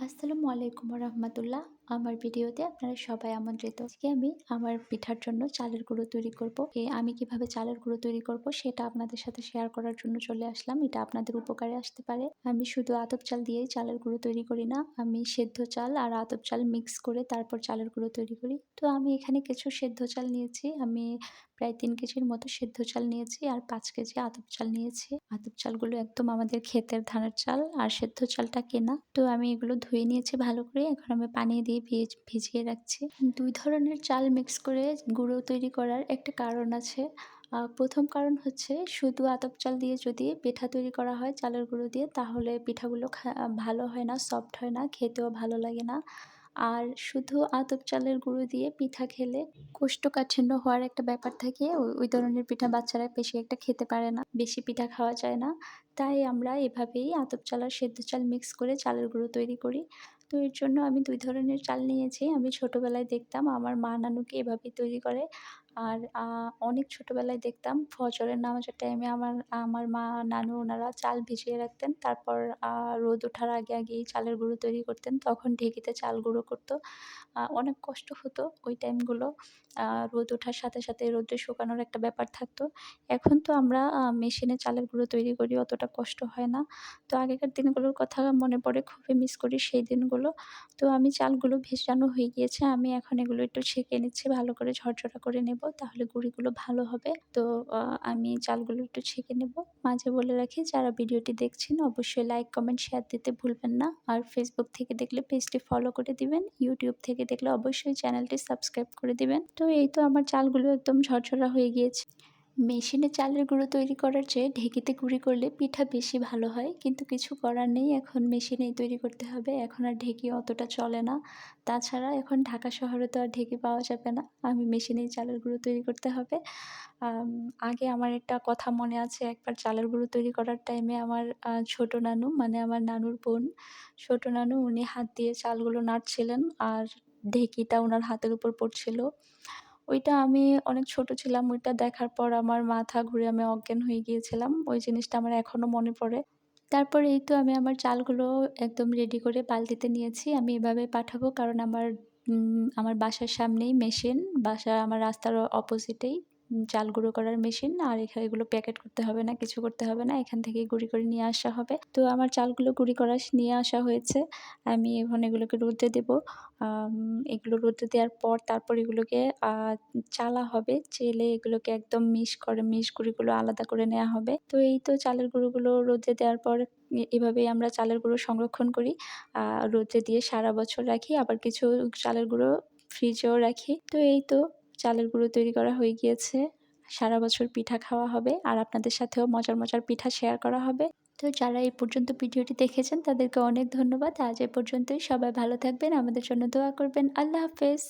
আসসালামু আলাইকুম রহমতুল্লাহ আমার ভিডিওতে আপনারা সবাই আমন্ত্রিত। আজকে আমি আমার পিঠার জন্য চালের গুঁড়ো তৈরি করব। আমি কীভাবে চালের গুঁড়ো তৈরি করব সেটা আপনাদের সাথে শেয়ার করার জন্য চলে আসলাম। এটা আপনাদের উপকারে আসতে পারে। আমি শুধু আতপ চাল দিয়েই চালের গুঁড়ো তৈরি করি না। আমি সেদ্ধ চাল আর আতপ চাল মিক্স করে তারপর চালের গুঁড়ো তৈরি করি। তো আমি এখানে কিছু সেদ্ধ চাল নিয়েছি। আমি প্রায় তিন কেজির মতো সেদ্ধ চাল নিয়েছি আর পাঁচ কেজি আতপ চাল নিয়েছি। আতপ চালগুলো একদম আমাদের ক্ষেতের ধানের চাল আর সেদ্ধ চালটা কেনা। তো আমি এগুলো ধুয়ে নিয়েছি ভালো করে। এখন আমি পানি দিয়ে ভিজ, ভিজিয়ে রাখছি। দুই ধরনের চাল মিক্স করে গুঁড়ো তৈরি করার একটা কারণ আছে। প্রথম কারণ হচ্ছে শুধু আতপ চাল দিয়ে যদি পিঠা তৈরি করা হয় চালের গুঁড়ো দিয়ে, তাহলে পিঠাগুলো ভালো হয় না সফট হয় না, খেতেও ভালো লাগে না। আর শুধু আতপ চালের গুঁড়ো দিয়ে পিঠা খেলে কোষ্ঠকাঠিন্য হওয়ার একটা ব্যাপার থাকে। ওই ধরনের পিঠা বাচ্চারা বেশি একটা খেতে পারে না, বেশি পিঠা খাওয়া যায় না। তাই আমরা এভাবেই আতপ চাল আর সেদ্ধ চাল মিক্স করে চালের গুঁড়ো তৈরি করি। তো এর জন্য আমি দুই ধরনের চাল নিয়েছি। আমি ছোটোবেলায় দেখতাম আমার মা নানুকে এভাবেই তৈরি করে। আর অনেক ছোটোবেলায় দেখতাম ফজরের নামাজের টাইমে আমার আমার মা, নানু ওনারা চাল ভিজিয়ে রাখতেন। তারপর রোদ ওঠার আগে আগেই চালের গুঁড়ো তৈরি করতেন। তখন ঢেকিতে চাল গুঁড়ো করতো। অনেক কষ্ট হতো ওই টাইমগুলো রোদ ওঠার সাথে সাথে রোদে শুকানোর একটা ব্যাপার থাকতো। এখন তো আমরা মেশিনে চালের গুঁড়ো তৈরি করি, অতটা কষ্ট হয় না। তো আগেকার দিনগুলোর কথা মনে পড়ে, খুবই মিস করি সেই দিনগুলো। তো আমি চালগুলো ভেজানো হয়ে গিয়েছে, আমি এখন এগুলো একটু ছেঁকে নিচ্ছি, ভালো করে ঝরঝরা করে নেব। তাহলে গুঁড়িগুলো ভালো হবে। তো আমি চালগুলো একটু ছেঁকে নেব। মাঝে বলে রাখি, যারা ভিডিওটি দেখছেন, অবশ্যই লাইক, কমেন্ট, শেয়ার দিতে ভুলবেন না। আর ফেসবুক থেকে দেখলে পেজটি ফলো করে দিবেন। ইউটিউব থেকে দেখলে অবশ্যই চ্যানেলটি সাবস্ক্রাইব করে দিবেন। তো, এই তো আমার চালগুলো একদম ঝরঝরা হয়ে গিয়েছে। মেশিনে চালের গুঁড়ো তৈরি করার চেয়ে ঢেঁকিতে গুঁড়ি করলে পিঠা বেশি ভালো হয়, কিন্তু কিছু করার নেই। এখন মেশিনেই তৈরি করতে হবে। এখন আর ঢেঁকি অতটা চলে না। তাছাড়া এখন ঢাকা শহরে তো আর ঢেঁকি পাওয়া যাবে না। আমি মেশিনেই চালের গুঁড়ো তৈরি করতে হবে। আগে আমার একটা কথা মনে আছে। একবার চালের গুঁড়ো তৈরি করার টাইমে আমার ছোট নানু মানে আমার নানুর বোন, ছোট নানু, উনি হাত দিয়ে চালগুলো নাড়ছিলেন আর ঢেঁকিটা ওনার হাতের উপর পড়ছিল। ওইটা আমি অনেক ছোট ছিলাম, ওইটা দেখার পর আমার মাথা ঘুরে আমি অজ্ঞান হয়ে গিয়েছিলাম। ওই জিনিসটা আমার এখনও মনে পড়ে। তারপরে এই তো আমি আমার চালগুলো একদম রেডি করে বালতিতে নিয়েছি। আমি এভাবে পাঠাবো, কারণ আমার আমার বাসার সামনেই মেশিন বাসা আমার রাস্তার অপোজিটেই চাল গুঁড়ো করার মেশিন আর এগুলো প্যাকেট করতে হবে না, কিছু করতে হবে না, এখান থেকে গুঁড়ি করে নিয়ে আসা হবে। তো আমার চালগুলো গুঁড়ি করা নিয়ে আসা হয়েছে। আমি এখন এগুলোকে রোদে দেব। এগুলো রোদে দেওয়ার পর তারপর এগুলোকে চালা হবে। চেলে এগুলোকে একদম মিশ করে, মিশ গুঁড়িগুলো আলাদা করে নেওয়া হবে। তো এই তো চালের গুঁড়োগুলো রোদে দেওয়ার পর এভাবেই আমরা চালের গুঁড়ো সংরক্ষণ করি। রোদে দিয়ে সারা বছর রাখি। আবার কিছু চালের গুঁড়ো ফ্রিজেও রাখি। তো এই তো চালের গুঁড়ো তৈরি করা হয়ে গিয়েছে। সারা বছর পিঠা খাওয়া হবে আর আপনাদের সাথেও মজার মজার পিঠা শেয়ার করা হবে। তো যারা এই পর্যন্ত ভিডিওটি দেখেছেন, তাদেরকে অনেক ধন্যবাদ। আজ এ পর্যন্তই। সবাই ভালো থাকবেন। আমাদের জন্য দোয়া করবেন। আল্লাহ হাফেজ।